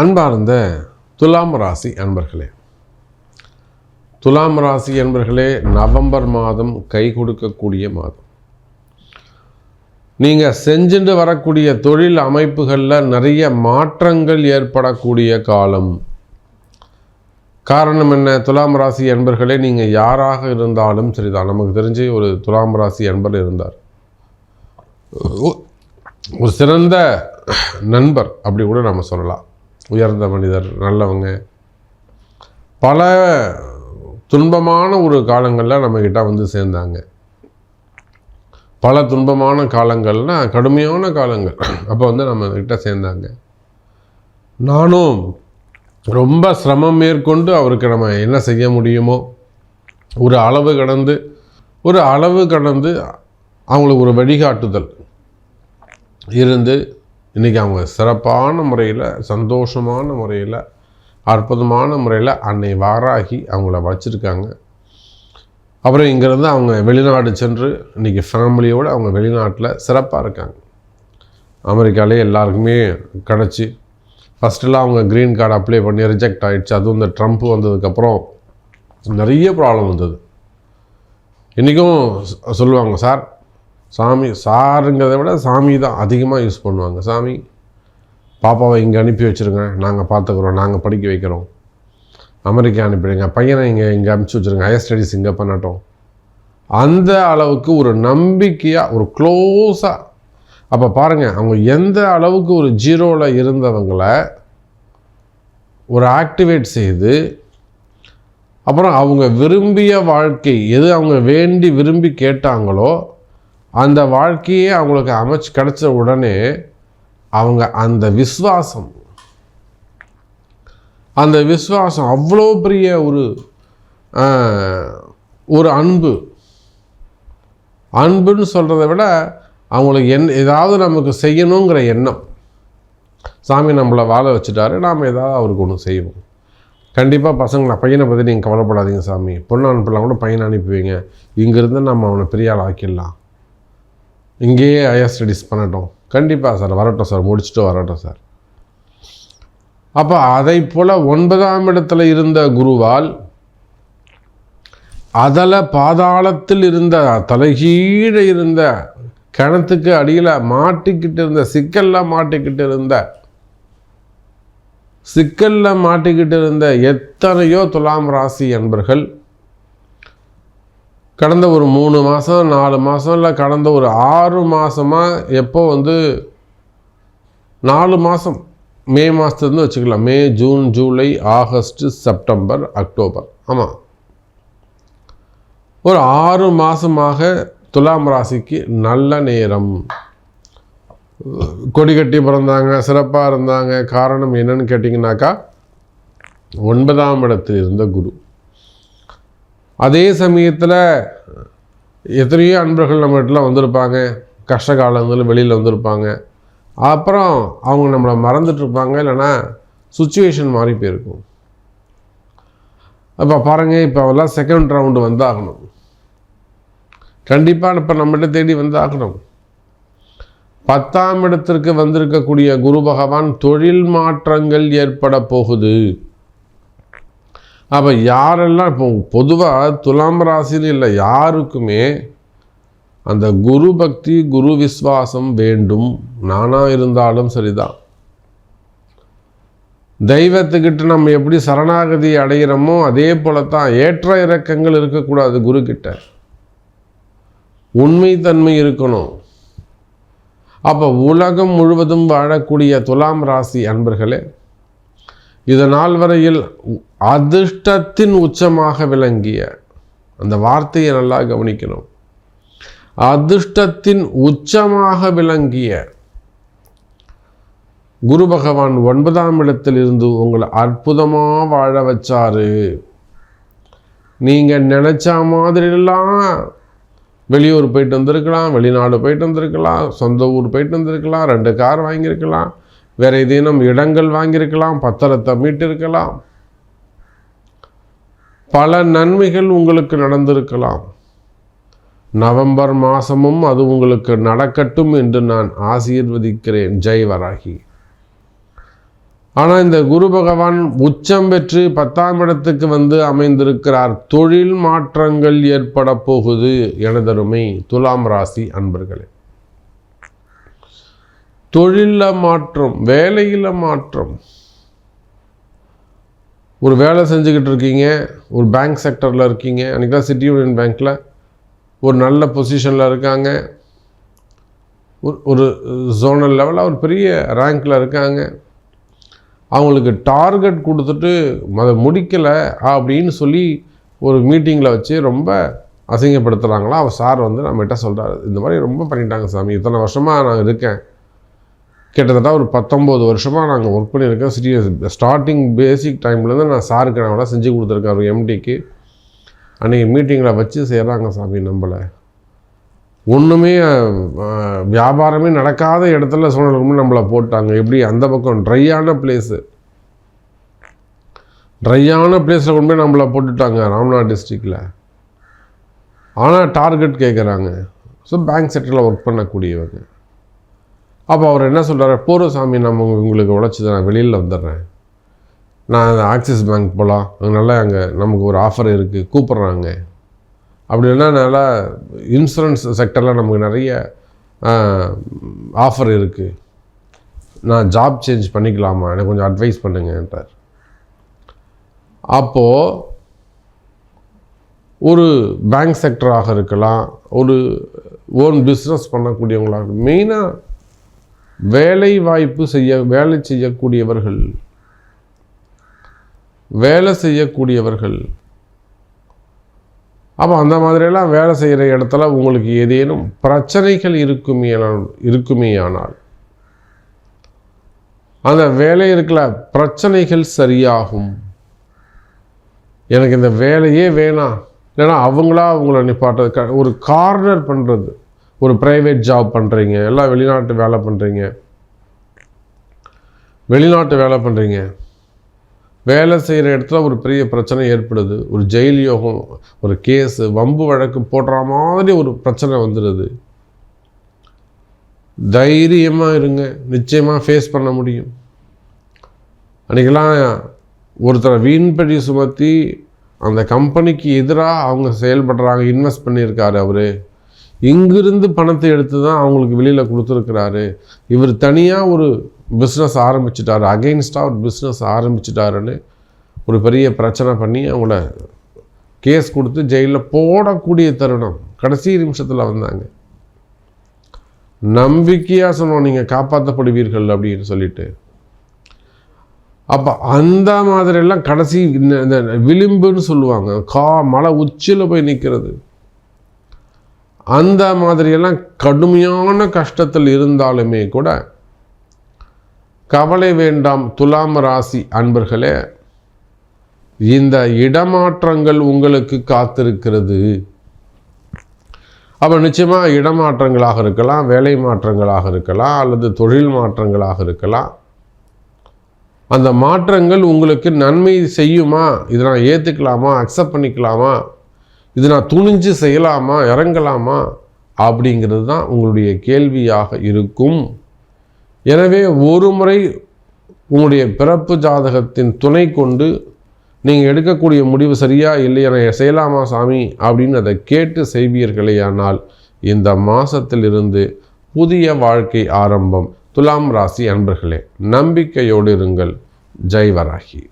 அன்பார்ந்த துலாம் ராசி அன்பர்களே. துலாம் ராசி அன்பர்களே நவம்பர் மாதம் கை கொடுக்கக்கூடிய மாதம். நீங்கள் செஞ்சுட்டு வரக்கூடிய தொழில் அமைப்புகளில் நிறைய மாற்றங்கள் ஏற்படக்கூடிய காலம். காரணம் என்ன? துலாம் ராசி அன்பர்களே நீங்கள் யாராக இருந்தாலும் சரிதான் நமக்கு தெரிஞ்சு ஒரு துலாம் ராசி அன்பர் இருந்தார். ஒரு சிறந்த நண்பர் அப்படி கூட நம்ம சொல்லலாம். உயர்ந்த மனிதர் நல்லவங்க. பல துன்பமான ஒரு காலங்களில் நம்மக்கிட்ட வந்து சேர்ந்தாங்க. பல துன்பமான காலங்கள்னா கடுமையான காலங்கள். அப்போ வந்து நம்ம கிட்ட சேர்ந்தாங்க. நானும் ரொம்ப சிரமம் மேற்கொண்டு அவருக்கு நம்ம என்ன செய்ய முடியுமோ ஒரு அளவு கடந்து ஒரு அளவு கடந்து அவங்களுக்கு ஒரு வழிகாட்டுதல் இருந்து இன்றைக்கி அவங்க சிறப்பான முறையில் சந்தோஷமான முறையில் அற்புதமான முறையில் அன்னை வாராகி அவங்கள வச்சுருக்காங்க. அப்புறம் இங்கேருந்து அவங்க வெளிநாடு சென்று இன்றைக்கி ஃபேமிலியோடு அவங்க வெளிநாட்டில் சிறப்பாக இருக்காங்க. அமெரிக்காலே எல்லாருக்குமே கிடச்சி. ஃபஸ்ட்டெல்லாம் அவங்க க்ரீன் கார்டு அப்ளை பண்ணி ரிஜெக்ட் ஆகிடுச்சு அதுவும் இந்த ட்ரம்ப் வந்ததுக்கப்புறம் நிறைய ப்ராப்ளம் வந்தது. இன்றைக்கும் சொல்லுவாங்க சார் சாமி சாருங்கிறத விட சாமி தான் அதிகமாக யூஸ் பண்ணுவாங்க. சாமி பாப்பாவை இங்கே அனுப்பி வச்சுருங்க. நாங்கள் பார்த்துக்குறோம் நாங்கள் படிக்க வைக்கிறோம். அமெரிக்கா அனுப்பிடுங்க. பையனை இங்கே இங்கே அனுப்பிச்சி வச்சுருங்க. ஹையர் ஸ்டடீஸ் இங்கே பண்ணட்டும். அந்த அளவுக்கு ஒரு நம்பிக்கையாக ஒரு க்ளோஸாக அப்போ பாருங்கள் அவங்க எந்த அளவுக்கு ஒரு ஜீரோவில் இருந்தவங்களை ஒரு ஆக்டிவேட் செய்து அப்புறம் அவங்க விரும்பிய வாழ்க்கை எது அவங்க வேண்டி விரும்பி கேட்டாங்களோ அந்த வாழ்க்கையே அவங்களுக்கு அமைச்சு கிடைச்ச உடனே அவங்க அந்த விசுவாசம் அந்த விசுவாசம் அவ்வளோ பெரிய ஒரு ஒரு அன்பு. அன்புன்னு சொல்கிறத விட அவங்களுக்கு என் ஏதாவது நமக்கு செய்யணுங்கிற எண்ணம். சாமி நம்மளை வாழ வச்சுட்டாரு நாம் ஏதாவது அவருக்கு ஒன்று செய்வோம். கண்டிப்பாக பசங்களை பையனை பற்றி நீங்கள் கவலைப்படாதீங்க சாமி. பொண்ணு அனுப்பலாம் கூட பையனை அனுப்புவீங்க. இங்கேருந்து நம்ம அவனை பெரிய ஆள் ஆக்கிடலாம் இங்கேயே ஹையர் ஸ்டடீஸ் பண்ணட்டும். கண்டிப்பாக சார் வரட்டும் சார் முடிச்சுட்டு வரட்டும் சார் அப்போ அதை போல் ஒன்பதாம் இடத்துல இருந்த குருவால் அதில் பாதாளத்தில் இருந்த தலைகீழ இருந்த கிணத்துக்கு அடியில் மாட்டிக்கிட்டு இருந்த சிக்கல்ல மாட்டிக்கிட்டு இருந்த சிக்கல்ல மாட்டிக்கிட்டு இருந்த எத்தனையோ துலாம் ராசி என்பர்கள் கடந்த ஒரு மூணு மாதம் நாலு மாதம் இல்லை கடந்த ஒரு ஆறு மாதமாக எப்போ வந்து நாலு மாதம் மே மாதத்துலேருந்து வச்சுக்கலாம். May June July August September October. ஆமாம் ஒரு ஆறு மாதமாக துலாம் ராசிக்கு நல்ல நேரம். கொடி கட்டி பிறந்தாங்க சிறப்பாக இருந்தாங்க. காரணம் என்னன்னு கேட்டிங்கனாக்கா ஒன்பதாம் இடத்தில் இருந்த குரு. அதே சமயத்தில் எத்தனையோ அன்பர்கள் நம்ம வீட்டில் வந்திருப்பாங்க. கஷ்ட காலங்களில் வெளியில் வந்திருப்பாங்க. அப்புறம் அவங்க நம்மளை மறந்துட்டுருப்பாங்க இல்லைன்னா சுச்சுவேஷன் மாறி போயிருக்கும். அப்போ பாருங்கள் இப்போ அவெல்லாம் செகண்ட் ரவுண்டு வந்தாகணும். கண்டிப்பாக இப்போ நம்மகிட்ட தேடி வந்தாகணும். பத்தாம் இடத்திற்கு வந்திருக்கக்கூடிய குரு பகவான் தொழில் மாற்றங்கள் ஏற்பட போகுது. அப்போ யாரெல்லாம் இப்போ பொதுவாக துலாம் ராசியில் இல்லை யாருக்குமே அந்த குரு பக்தி குரு விஸ்வாசம் வேண்டும். நானாக இருந்தாலும் சரிதான். தெய்வத்துக்கிட்ட நம்ம எப்படி சரணாகதி அடைகிறோமோ அதே போல தான் ஏற்ற இறக்கங்கள் இருக்கக்கூடாது குரு கிட்ட உண்மைத்தன்மை இருக்கணும். அப்போ உலகம் முழுவதும் வாழக்கூடிய துலாம் ராசி அன்பர்களே இது நாள் வரையில் அதிர்ஷ்டத்தின் உச்சமாக விளங்கிய அந்த வார்த்தையை நல்லா கவனிக்கணும். அதிர்ஷ்டத்தின் உச்சமாக விளங்கிய குரு பகவான் ஒன்பதாம் இடத்தில் இருந்து உங்களை அற்புதமாக வாழ வச்சாரு. நீங்கள் நினச்ச மாதிரிலாம் வெளியூர் போயிட்டு வந்திருக்கலாம் வெளிநாடு போயிட்டு வந்திருக்கலாம் சொந்த ஊர் போயிட்டு வந்திருக்கலாம் ரெண்டு கார் வாங்கியிருக்கலாம் வேறு ஏதேனும் இடங்கள் வாங்கியிருக்கலாம் பத்திரத்தை மீட்டிருக்கலாம். பல நன்மைகள் உங்களுக்கு நடந்திருக்கலாம். நவம்பர் மாதமும் அது உங்களுக்கு நடக்கட்டும் என்று நான் ஆசீர்வதிக்கிறேன். ஜெய்வராகி ஆனால் இந்த குரு பகவான் உச்சம் பெற்று பத்தாம் இடத்துக்கு வந்து அமைந்திருக்கிறார். தொழில் மாற்றங்கள் ஏற்பட போகுது எனதருமை துலாம் ராசி அன்பர்களே. தொழிலில் மாற்றம் வேலையில் மாற்றம். ஒரு வேலை செஞ்சுக்கிட்டு இருக்கீங்க ஒரு பேங்க் செக்டரில் இருக்கீங்க அன்றைக்கி தான் சிட்டி யூனியன் பேங்க்கில் ஒரு நல்ல பொசிஷனில் இருக்காங்க. ஒரு ஒரு ஜோனல் லெவலில் ஒரு பெரிய ரேங்க்கில் இருக்காங்க. அவங்களுக்கு டார்கெட் கொடுத்துட்டு அதை முடிக்கலை அப்படின்னு சொல்லி ஒரு மீட்டிங்கில் வச்சு ரொம்ப அசிங்கப்படுத்துகிறாங்களா அவர் சார் வந்து நம்மகிட்ட சொல்கிறாரு இந்த மாதிரி ரொம்ப பண்ணிட்டாங்க சாமி. இத்தனை வருஷமாக நான் இருக்கேன். கிட்டத்தட்ட ஒரு பத்தொம்போது வருஷமாக நாங்கள் ஒர்க் பண்ணியிருக்கேன் சிட்டி ஸ்டார்டிங் பேசிக் டைம்லேருந்து நான் சாருக்கு நான் கூட செஞ்சு கொடுத்துருக்கேன். அவர் எம்டிக்கு அன்றைக்கி மீட்டிங்கில் வச்சு செய்கிறாங்க சாமி நம்மளை. ஒன்றுமே வியாபாரமே நடக்காத இடத்துல சூழ்நிலை நம்மளை போட்டாங்க. எப்படி? அந்த பக்கம் ட்ரையான பிளேஸு ட்ரையான பிளேஸில் கொண்டு போய் நம்மளை போட்டுட்டாங்க ராம்நாத் டிஸ்ட்ரிக்டில் ஆனால் டார்கெட் கேட்குறாங்க ஸோ பேங்க் செக்டரில் ஒர்க் பண்ணக்கூடியவங்க. அப்போ அவர் என்ன சொல்கிறார் போகிற சாமி நம்ம உங்களுக்கு உழைச்சது நான் வெளியில் வந்துடுறேன். நான் ஆக்சிஸ் பேங்க் போகலாம் நல்லா அங்கே நமக்கு ஒரு ஆஃபர் இருக்குது கூப்பிட்றாங்க. அப்படி இல்லைன்னா நல்லா இன்சூரன்ஸ் செக்டரில் நமக்கு நிறைய ஆஃபர் இருக்குது நான் ஜாப் சேஞ்ச் பண்ணிக்கலாமா? எனக்கு கொஞ்சம் அட்வைஸ் பண்ணுங்கன்றார். அப்போது ஒரு பேங்க் செக்டராக இருக்கலாம். ஒரு ஓன் பிஸ்னஸ் பண்ணக்கூடியவங்களாக மெயினாக வேலை வாய்ப்பு செய்ய வேலை செய்யக்கூடியவர்கள் வேலை செய்யக்கூடியவர்கள். அப்போ அந்த மாதிரியெல்லாம் வேலை செய்கிற இடத்துல உங்களுக்கு ஏதேனும் பிரச்சனைகள் இருக்குமே இருக்குமே ஆனால் அந்த வேலை இருக்கிற பிரச்சனைகள் சரியாகும். எனக்கு இந்த வேலையே வேணாம். இல்லைன்னா அவங்களா அவங்கள நிப்பாட்டுறது ஒரு கார்னர் பண்ணுறது ஒரு ப்ரைவேட் ஜாப் பண்ணுறீங்க எல்லாம் வெளிநாட்டு வேலை பண்ணுறீங்க வெளிநாட்டு வேலை பண்ணுறீங்க வேலை செய்கிற இடத்துல ஒரு பெரிய பிரச்சனை ஏற்படுது. ஒரு ஜெயில் யோகம் ஒரு கேஸு வம்பு வழக்கு போடுற மாதிரி ஒரு பிரச்சனை வந்துடுது. தைரியமாக இருங்க. நிச்சயமாக ஃபேஸ் பண்ண முடியும். அன்றைக்கெல்லாம் ஒருத்தரை வீண்படி சுமத்தி அந்த கம்பெனிக்கு எதிராக அவங்க செயல்படுறாங்க இன்வெஸ்ட் பண்ணியிருக்காரு அவர். இங்கிருந்து பணத்தை எடுத்து தான் அவங்களுக்கு வெளியில் கொடுத்துருக்குறாரு. இவர் தனியாக ஒரு பிஸ்னஸ் ஆரம்பிச்சிட்டாரு. அகெயின்ஸ்டாக ஒரு பிஸ்னஸ் ஆரம்பிச்சிட்டாருன்னு ஒரு பெரிய பிரச்சனை பண்ணி அவங்கள கேஸ் கொடுத்து ஜெயிலில் போடக்கூடிய தருணம். கடைசி நிமிஷத்தில் வந்தாங்க. நம்பிக்கையாக சொன்னோம் நீங்கள் காப்பாற்றப்படுவீர்கள் அப்படின்னு சொல்லிட்டு. அப்போ அந்த மாதிரியெல்லாம் கடைசி இந்த விளிம்புன்னு சொல்லுவாங்க. கா மலை உச்சியில் போய் நிற்கிறது அந்த மாதிரியெல்லாம் கடுமையான கஷ்டத்தில் இருந்தாலுமே கூட கவலை வேண்டாம் துலாம் ராசி அன்பர்களே இந்த இடமாற்றங்கள் உங்களுக்கு காத்திருக்கிறது. அப்போ நிச்சயமாக இடமாற்றங்களாக இருக்கலாம் வேலை மாற்றங்களாக இருக்கலாம் அல்லது தொழில் மாற்றங்களாக இருக்கலாம். அந்த மாற்றங்கள் உங்களுக்கு நன்மை செய்யுமா? இதை நான் ஏற்றுக்கலாமா அக்செப்ட் பண்ணிக்கலாமா? இது நான் துணிஞ்சு செய்யலாமா இறங்கலாமா அப்படிங்கிறது தான் உங்களுடைய கேள்வியாக இருக்கும். எனவே ஒரு முறை உங்களுடைய பிறப்பு ஜாதகத்தின் துணை கொண்டு நீங்கள் எடுக்கக்கூடிய முடிவு சரியா இல்லையா நான் செய்யலாமா சாமி அப்படின்னு அதை கேட்டு செய்வீர்களேயானால் இந்த மாதத்திலிருந்து புதிய வாழ்க்கை ஆரம்பம் துலாம் ராசி அன்பர்களே நம்பிக்கையோடு இருங்கள். ஜெய்வராகி